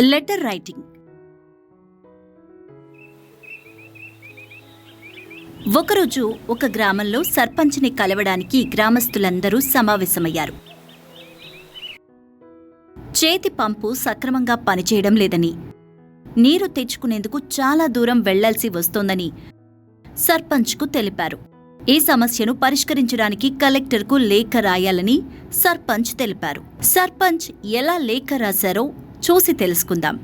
Letter writing. ఒకరోజు ఒక గ్రామంలో సర్పంచ్ని కలవడానికి గ్రామస్తులందరూ సమావేశమయ్యారు. చేతి పంపు సక్రమంగా పనిచేయడం లేదని నీరు తెచ్చుకునేందుకు చాలా దూరం వెళ్ళాల్సి వస్తోందని సర్పంచ్కు తెలిపారు. ఈ సమస్యను పరిష్కరించడానికి కలెక్టర్కు లేఖ రాయాలని సర్పంచ్ తెలిపారు. సర్పంచ్ ఎలా లేఖ రాశారో చూసి తెలుసుకుందాం.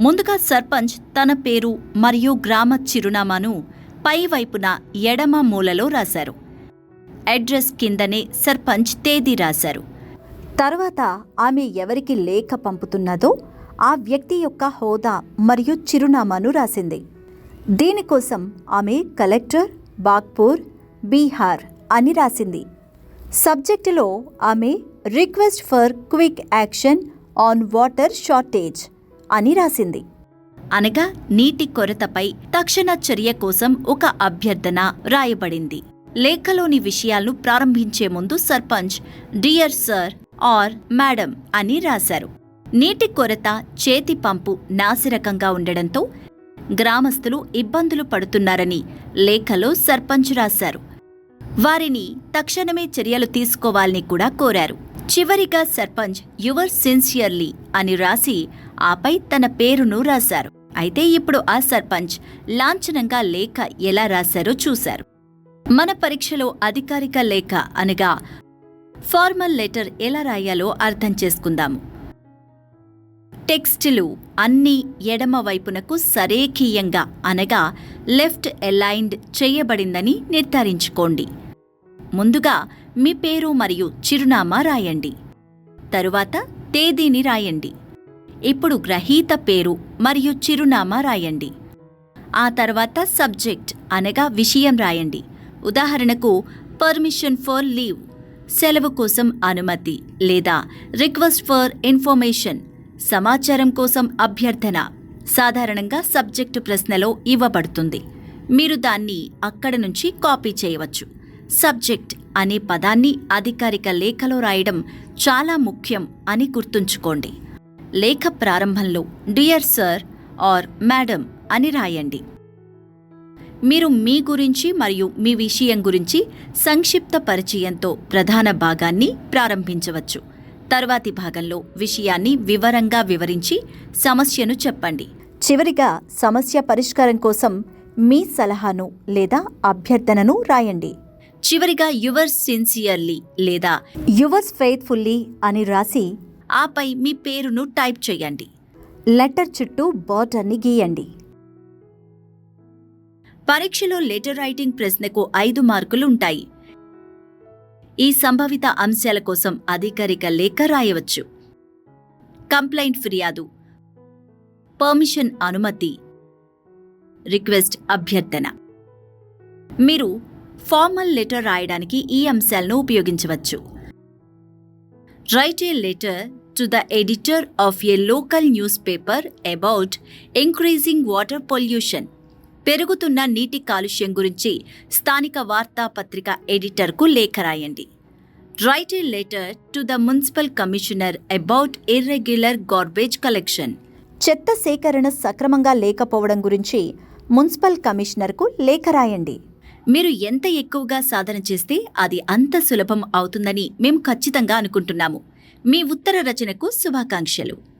ముందుగా సర్పంచ్ తన పేరు మరియు గ్రామ చిరునామాను పైవైపున ఎడమ మూలలో రాశారు. అడ్రస్ కిందనే సర్పంచ్ తేదీ రాశారు. తర్వాత ఆమె ఎవరికి లేఖ పంపుతున్నదో ఆ వ్యక్తి యొక్క హోదా మరియు చిరునామాను రాసింది. దీనికోసం ఆమె కలెక్టర్ బాగ్పూర్ బీహార్ అని రాసింది. సబ్జెక్టులో ఆమె request for quick action on water shortage అని రాసింది. అనగా నీటి కొరతపై తక్షణ చర్య కోసం ఒక అభ్యర్థన రాయబడింది. లేఖలోని విషయాలను ప్రారంభించే ముందు sarpanch dear sir or madam అని రాశారు. నీటి కొరత చేతి పంపు నాసిరకంగా ఉండడంతో గ్రామస్తులు ఇబ్బందులు పడుతున్నారని లేఖలో సర్పంచ్ రాశారు. వారిని తక్షణమే చర్యలు తీసుకోవాలని కూడా కోరారు. చివరిగా సర్పంచ్ యువర్ సిన్సియర్లీ అని రాసి ఆపై తన పేరును రాశారు. అయితే ఇప్పుడు ఆ సర్పంచ్ లాంఛనంగా లేఖ ఎలా రాశారో చూశారు. మన పరీక్షలో అధికారిక లేఖ అనగా ఫార్మల్ లెటర్ ఎలా రాయాలో అర్థం చేసుకుందాము. టెక్స్టులు అన్ని ఎడమ వైపునకు సరేఖీయంగా అనగా లెఫ్ట్ అలైన్డ్ చేయబడిందని నిర్ధారించుకోండి. ముందుగా మీ పేరు మరియు చిరునామా రాయండి. తరువాత తేదీని రాయండి. ఇప్పుడు గ్రహీత పేరు మరియు చిరునామా రాయండి. ఆ తర్వాత సబ్జెక్ట్ అనగా విషయం రాయండి. ఉదాహరణకు పర్మిషన్ ఫర్ లీవ్ సెలవు కోసం అనుమతి లేదా రిక్వెస్ట్ ఫర్ ఇన్ఫర్మేషన్ సమాచారం కోసం అభ్యర్థన సాధారణంగా సబ్జెక్టు ప్రశ్నలో ఇవ్వబడుతుంది. మీరు దాన్ని అక్కడ నుంచి కాపీ చేయవచ్చు. సబ్జెక్ట్ అనే పదాన్ని అధికారిక లేఖలో రాయడం చాలా ముఖ్యం అని గుర్తుంచుకోండి. లేఖ ప్రారంభంలో డియర్ సర్ ఆర్ మేడం అని రాయండి. మీరు మీ గురించి మరియు మీ విషయం గురించి సంక్షిప్త పరిచయంతో ప్రధాన భాగాన్ని ప్రారంభించవచ్చు. తర్వాతి భాగంలో విషయాన్ని వివరంగా వివరించి సమస్యను చెప్పండి. చివరిగా సమస్య పరిష్కారం కోసం మీ సలహాను లేదా అభ్యర్థనను రాయండి. చివరిగా యువర్ సిన్సియర్లీ లేదా యువర్స్ ఫెయిత్ఫుల్లీ అని రాసి ఆపై మీ పేరును టైప్ చేయండి. లెటర్ చుట్టూ బార్డర్ని గీయండి. పరీక్షలో లెటర్ రైటింగ్ ప్రశ్నకు ఐదు మార్కులు ఉంటాయి. ఈ సంభవిత అంశాల కోసం అధికారిక లేఖ రాయవచ్చు. కంప్లైంట్ ఫిర్యాదు. పర్మిషన్ అనుమతి. రిక్వెస్ట్ అభ్యర్థన. మీరు ఫార్మల్ లెటర్ రాయడానికి ఈ అంశాలను ఉపయోగించవచ్చు. Write a letter to the editor of a local newspaper about increasing water pollution. పెరుగుతున్న నీటి కాలుష్యం గురించి స్థానిక వార్తాపత్రిక ఎడిటర్కు లేఖ రాయండి. Write a letter to the municipal commissioner about irregular garbage collection. చెత్త సేకరణ సక్రమంగా లేకపోవడం గురించి మున్సిపల్ కమిషనర్కు లేఖ రాయండి. మీరు ఎంత ఎక్కువగా సాధన చేస్తే అది అంత సులభం అవుతుందని మేము ఖచ్చితంగా అనుకుంటున్నాము. మీ ఉత్తర రచనకు శుభాకాంక్షలు.